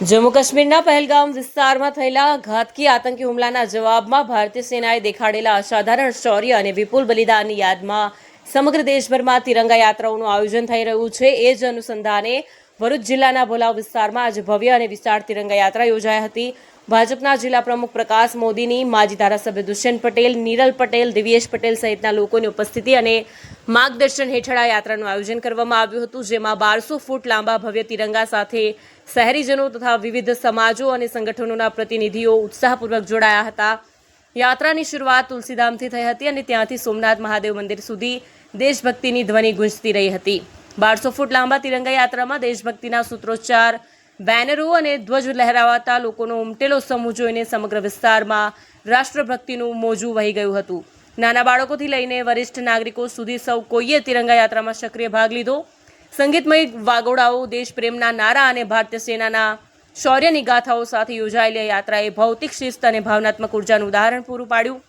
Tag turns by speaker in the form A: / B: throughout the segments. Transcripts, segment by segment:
A: જમ્મુ કાશ્મીરના પહેલગામ વિસ્તારમાં થયેલા ઘાતકી આતંકી હુમલાના જવાબમાં ભારતીય સેનાએ દેખાડેલા અસાધારણ શૌર્ય અને વિપુલ બલિદાનની યાદમાં સમગ્ર દેશભરમાં તિરંગા યાત્રાઓનું આયોજન થઈ રહ્યું છે. એ જ અનુસંધાને ભરૂચ જિલ્લાના ભોલાવ વિસ્તારમાં આજે ભવ્ય અને વિશાળ તિરંગા યાત્રા યોજાઈ હતી. ભાજપના જિલ્લા પ્રમુખ પ્રકાશ મોદીની માજી ધારાસભ્ય દુષ્યંત પટેલ, નીરલ પટેલ, દિવ્યેશ પટેલ સહિતના લોકોની ઉપસ્થિતિ અને માર્ગદર્શન હેઠળ આ યાત્રાનું આયોજન કરવામાં આવ્યું હતું, જેમાં બારસો ફૂટ લાંબા ભવ્ય તિરંગા સાથે શહેરીજનો તથા વિવિધ સમાજો અને સંગઠનોના પ્રતિનિધિઓ ઉત્સાહપૂર્વક જોડાયા હતા. યાત્રાની શરૂઆત તુલસીધામથી થઈ હતી અને ત્યાંથી સોમનાથ મહાદેવ મંદિર સુધી દેશભક્તિની ધ્વનિ ગુંજતી રહી હતી. બારસો ફૂટ લાંબા તિરંગા યાત્રામાં દેશભક્તિના સૂત્રોચ્ચાર, બેનરો અને ધ્વજ લહેરાવાતા લોકોનો ઉમટેલો સમૂહ જોઈને સમગ્ર વિસ્તારમાં રાષ્ટ્રભક્તિનું મોજું વહી ગયું હતું. નાના બાળકોથી લઈને વરિષ્ઠ નાગરિકો સુધી સૌ કોઈએ તિરંગા યાત્રામાં સક્રિય ભાગ લીધો. સંગીતમય વાગોડાઓ દેશપ્રેમના નારા અને ભારતીય સેનાના શૌર્યની ગાથાઓ સાથે યોજાયેલી યાત્રાએ ભૌતિક શિસ્ત અને ભાવનાત્મક ઉર્જાનું ઉદાહરણ પૂરું પાડ્યું.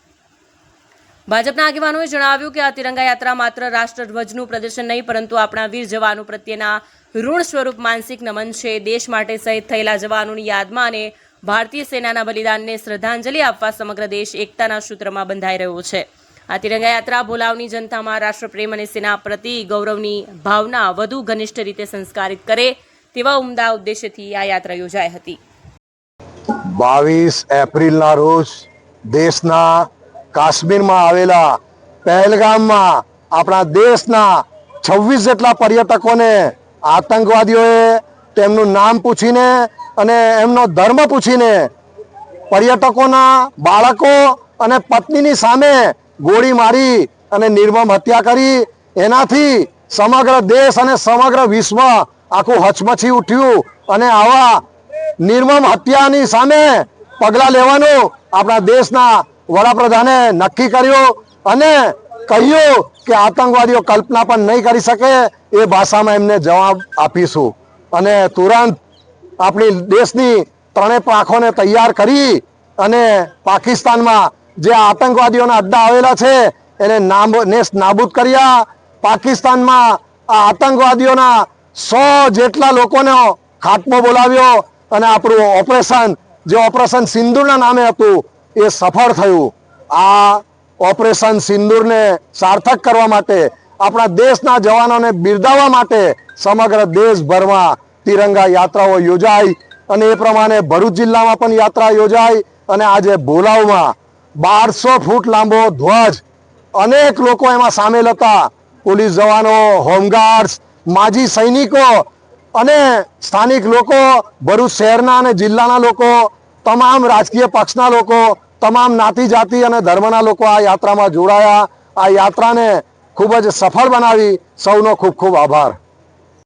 A: ભાજપના આગેવાનોએ જણાવ્યું કે આ તિરંગા યાત્રા માત્ર રાષ્ટ્રધ્વજનું પ્રદર્શન નહીં, પરંતુ આપણા વીર જવાનો પ્રત્યેના ઋણ સ્વરૂપ માનસિક નમન છે. દેશ માટે શહીદ થયેલા જવાનોની યાદમાં અને ભારતીય સેનાના બલિદાનને શ્રદ્ધાંજલિ આપવા સમગ્ર દેશ એકતાના સૂત્રમાં બંધાઈ રહ્યો છે. આ તિરંગા યાત્રા ભોલાવની જનતામાં રાષ્ટ્રપ્રેમ અને સેના પ્રતિ ગૌરવની ભાવના વધુ ઘનિષ્ઠ રીતે સંસ્કારિત કરે તેવા ઉમદા ઉદ્દેશ્યથી આ યાત્રા યોજાઈ હતી.
B: બાવીસ એપ્રિલના રોજ દેશના કાશ્મીરમાં આવેલા પહેલગામમાં આપણા દેશના છવ્વીસ જેટલા પર્યટકોને આતંકવાદીઓએ તેમનું નામ પૂછીને અને એમનો ધર્મ પૂછીને પર્યટકોના બાળકો અને પત્નીની સામે ગોળી મારી અને નિર્મમ હત્યા કરી. એનાથી સમગ્ર દેશ અને સમગ્ર વિશ્વ આખું હચમચી ઉઠ્યું અને આવા નિર્મમ હત્યાની સામે પગલાં લેવાનું આપણા દેશના વડાપ્રધાને નક્કી કર્યું અને કહ્યું કે આતંકવાદીઓ કલ્પના પણ નહીં કરી શકે એ ભાષામાં એમને જવાબ આપીશું. અને તુરંત આપણી દેશની ત્રણેય પાંખોને તૈયાર કરી અને પાકિસ્તાનમાં જે આતંકવાદીઓના અડ્ડા આવેલા છે એને નેસ્ત નાબૂદ કર્યા. પાકિસ્તાનમાં આ આતંકવાદીઓના સો જેટલા લોકોનો ખાત્મો બોલાવ્યો અને આપણું ઓપરેશન, જે ઓપરેશન સિંદૂરના નામે હતું એ સફળ થયું. આ ઓપરેશન સિંદૂરને સાર્થક કરવા માટે, આપણા દેશના જવાનોને બિરદાવવા માટે સમગ્ર દેશભરમાં તિરંગા યાત્રાઓ યોજાઈ અને એ પ્રમાણે ભરૂચ જિલ્લામાં પણ યાત્રા યોજાઈ અને આજે ભોલાવમાં બારસો ફૂટ લાંબો ધ્વજ અનેક લોકો એમાં સામેલ હતા. પોલીસ જવાનો, હોમગાર્ડ્સ, માજી સૈનિકો અને સ્થાનિક લોકો, ભરૂચ શહેરના અને જિલ્લાના લોકો, તમામ રાજકીય પક્ષના લોકો તમામ નાતી જાતિ અને ધર્મના લોકો આ યાત્રામાં જોડાયા. આ યાત્રાને ખૂબ જ સફળ બનાવી. સૌનો ખૂબ ખૂબ આભાર.